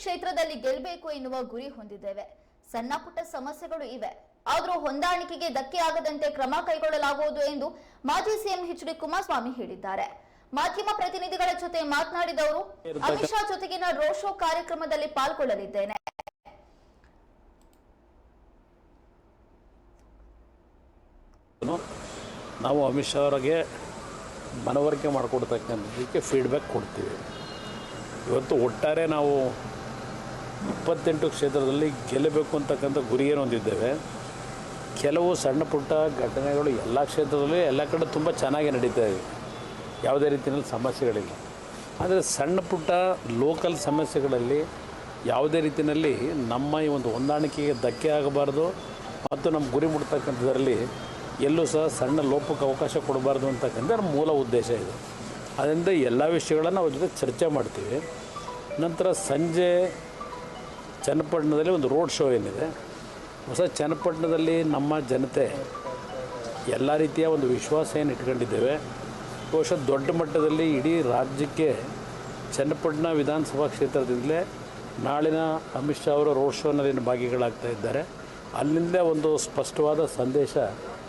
ಕ್ಷೇತ್ರದಲ್ಲಿ ಗೆಲ್ಲಬೇಕು ಎನ್ನುವ ಗುರಿ ಹೊಂದಿದ್ದೇವೆ. ಸಣ್ಣ ಪುಟ್ಟ ಸಮಸ್ಯೆಗಳು ಇವೆ. ಆದರೂ ಹೊಂದಾಣಿಕೆಗೆ ಧಕ್ಕೆ ಆಗದಂತೆ ಕ್ರಮ ಕೈಗೊಳ್ಳಲಾಗುವುದು ಎಂದು ಮಾಜಿ ಸಿಎಂ ಎಚ್ ಡಿ ಕುಮಾರಸ್ವಾಮಿ ಹೇಳಿದ್ದಾರೆ. ಮಾಧ್ಯಮ ಪ್ರತಿನಿಧಿಗಳ ಜೊತೆ ಮಾತನಾಡಿದವರು, ಅಮಿತ್ ಶಾ ಜೊತೆಗಿನ ರೋಡ್ ಶೋ ಕಾರ್ಯಕ್ರಮದಲ್ಲಿ ಪಾಲ್ಗೊಳ್ಳಲಿದ್ದೇನೆ. ನಾವು ಅಮಿತ್ ಶಾ ಅವರಿಗೆ ಮನವರಿಕೆ ಮಾಡಿಕೊಡ್ತಕ್ಕಂಥದ್ದಕ್ಕೆ ಫೀಡ್ಬ್ಯಾಕ್ ಕೊಡ್ತೀವಿ. ಇವತ್ತು ಒಟ್ಟಾರೆ ನಾವು ಇಪ್ಪತ್ತೆಂಟು ಕ್ಷೇತ್ರದಲ್ಲಿ ಗೆಲ್ಲಬೇಕು ಅಂತಕ್ಕಂಥ ಗುರಿಯನ್ನು ಹೊಂದಿದ್ದೇವೆ. ಕೆಲವು ಸಣ್ಣ ಪುಟ್ಟ ಘಟನೆಗಳು ಎಲ್ಲ ಕ್ಷೇತ್ರದಲ್ಲೂ ಎಲ್ಲ ಕಡೆ ತುಂಬ ಚೆನ್ನಾಗಿ ನಡೀತಾ ಇದೆ. ಯಾವುದೇ ರೀತಿಯಲ್ಲಿ ಸಮಸ್ಯೆಗಳಿಲ್ಲ. ಆದರೆ ಸಣ್ಣ ಪುಟ್ಟ ಲೋಕಲ್ ಸಮಸ್ಯೆಗಳಲ್ಲಿ ಯಾವುದೇ ರೀತಿಯಲ್ಲಿ ನಮ್ಮ ಈ ಒಂದು ಹೊಂದಾಣಿಕೆಗೆ ಧಕ್ಕೆ ಆಗಬಾರ್ದು ಮತ್ತು ನಮ್ಮ ಗುರಿ ಮುಟ್ತಕ್ಕಂಥದ್ರಲ್ಲಿ ಎಲ್ಲೂ ಸಹ ಸಣ್ಣ ಲೋಪಕ್ಕೆ ಅವಕಾಶ ಕೊಡಬಾರ್ದು ಅಂತಕ್ಕಂಥ ಮೂಲ ಉದ್ದೇಶ ಇದೆ. ಅದರಿಂದ ಎಲ್ಲ ವಿಷಯಗಳನ್ನು ಅವ್ರ ಜೊತೆ ಚರ್ಚೆ ಮಾಡ್ತೀವಿ. ನಂತರ ಸಂಜೆ ಚನ್ನಪಟ್ಟಣದಲ್ಲಿ ಒಂದು ರೋಡ್ ಶೋ ಏನಿದೆ ಹೊಸ ಚನ್ನಪಟ್ಟಣದಲ್ಲಿ ನಮ್ಮ ಜನತೆ ಎಲ್ಲ ರೀತಿಯ ಒಂದು ವಿಶ್ವಾಸ ಏನು ಇಟ್ಕೊಂಡಿದ್ದೇವೆ. ಬಹುಶಃ ದೊಡ್ಡ ಮಟ್ಟದಲ್ಲಿ ಇಡೀ ರಾಜ್ಯಕ್ಕೆ ಚನ್ನಪಟ್ಟಣ ವಿಧಾನಸಭಾ ಕ್ಷೇತ್ರದಿಂದಲೇ ನಾಳಿನ ಅಮಿತ್ ಶಾ ಅವರ ರೋಡ್ ಶೋನಲ್ಲಿ ಭಾಗಿಗಳಾಗ್ತಾ ಇದ್ದಾರೆ. ಅಲ್ಲಿಂದ ಒಂದು ಸ್ಪಷ್ಟವಾದ ಸಂದೇಶ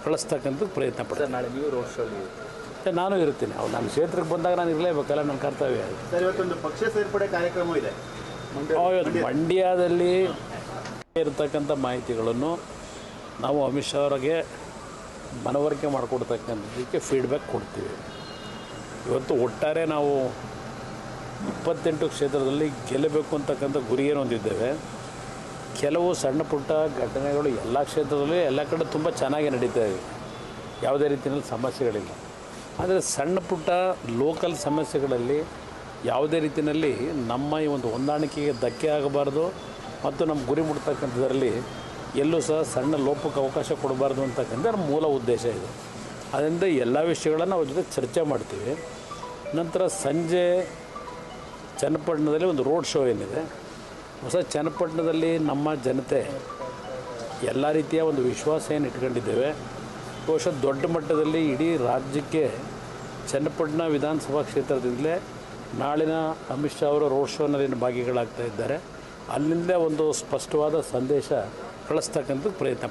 ಕಳಿಸ್ತಕ್ಕಂಥದ್ದು ಪ್ರಯತ್ನ ಪಡ್ತಾರೆ ನಾಳೆ ನೀವು ರೋಡ್ ಶೋ ನಾನು ಇರ್ತೀನಿ. ಅವ್ರು ನಮ್ಮ ಕ್ಷೇತ್ರಕ್ಕೆ ಬಂದಾಗ ನಾನು ಇರಲೇಬೇಕಲ್ಲ ನನ್ನ ಕರ್ತವ್ಯ. ಸರ್ ಇವತ್ತೊಂದು ಪಕ್ಷ ಸೇರ್ಪಡೆ ಕಾರ್ಯಕ್ರಮ ಇದೆ. ಮಂಡ್ಯದಲ್ಲಿ ಇರತಕ್ಕಂಥ ಮಾಹಿತಿಗಳನ್ನು ನಾವು ಅಮಿತ್ ಶಾ ಅವರಿಗೆ ಮನವರಿಕೆ ಮಾಡಿಕೊಡ್ತಕ್ಕಂಥದ್ದಕ್ಕೆ ಫೀಡ್ಬ್ಯಾಕ್ ಕೊಡ್ತೀವಿ. ಇವತ್ತು ಒಟ್ಟಾರೆ ನಾವು ಇಪ್ಪತ್ತೆಂಟು ಕ್ಷೇತ್ರದಲ್ಲಿ ಗೆಲ್ಲಬೇಕು ಅಂತಕ್ಕಂಥ ಗುರಿಯನ್ನು ಹೊಂದಿದ್ದೇವೆ. ಕೆಲವು ಸಣ್ಣ ಪುಟ್ಟ ಘಟನೆಗಳು ಎಲ್ಲ ಕ್ಷೇತ್ರದಲ್ಲೂ ಎಲ್ಲ ಕಡೆ ತುಂಬ ಚೆನ್ನಾಗಿ ನಡೀತಾ ಇದೆ. ಯಾವುದೇ ರೀತಿಯಲ್ಲಿ ಸಮಸ್ಯೆಗಳಿಲ್ಲ. ಆದರೆ ಸಣ್ಣ ಪುಟ್ಟ ಲೋಕಲ್ ಸಮಸ್ಯೆಗಳಲ್ಲಿ ಯಾವುದೇ ರೀತಿಯಲ್ಲಿ ನಮ್ಮ ಈ ಒಂದು ಹೊಂದಾಣಿಕೆಗೆ ಧಕ್ಕೆ ಆಗಬಾರ್ದು ಮತ್ತು ನಮ್ಮ ಗುರಿ ಮುಟ್ತಕ್ಕಂಥದ್ರಲ್ಲಿ ಎಲ್ಲೂ ಸಹ ಸಣ್ಣ ಲೋಪಕ್ಕೆ ಅವಕಾಶ ಕೊಡಬಾರ್ದು ಅಂತಕ್ಕಂಥ ಮೂಲ ಉದ್ದೇಶ ಇದು. ಅದರಿಂದ ಎಲ್ಲ ವಿಷಯಗಳನ್ನು ಅವ್ರ ಜೊತೆ ಚರ್ಚೆ ಮಾಡ್ತೀವಿ. ನಂತರ ಸಂಜೆ ಚನ್ನಪಟ್ಟಣದಲ್ಲಿ ಒಂದು ರೋಡ್ ಶೋ ಏನಿದೆ. ಹೊಸ ಚನ್ನಪಟ್ಟಣದಲ್ಲಿ ನಮ್ಮ ಜನತೆ ಎಲ್ಲ ರೀತಿಯ ಒಂದು ವಿಶ್ವಾಸ ಏನು ಇಟ್ಕೊಂಡಿದ್ದೇವೆ. ಬಹುಶಃ ದೊಡ್ಡ ಮಟ್ಟದಲ್ಲಿ ಇಡೀ ರಾಜ್ಯಕ್ಕೆ ಚನ್ನಪಟ್ಟಣ ವಿಧಾನಸಭಾ ಕ್ಷೇತ್ರದಿಂದಲೇ ನಾಳಿನ ಅಮಿತ್ ಶಾ ಅವರು ರೋಡ್ ಶೋನಲ್ಲಿ ಭಾಗಿಗಳಾಗ್ತಾ ಇದ್ದಾರೆ. ಅಲ್ಲಿಂದ ಒಂದು ಸ್ಪಷ್ಟವಾದ ಸಂದೇಶ ಕಳಿಸ್ತಕ್ಕಂಥ ಪ್ರಯತ್ನ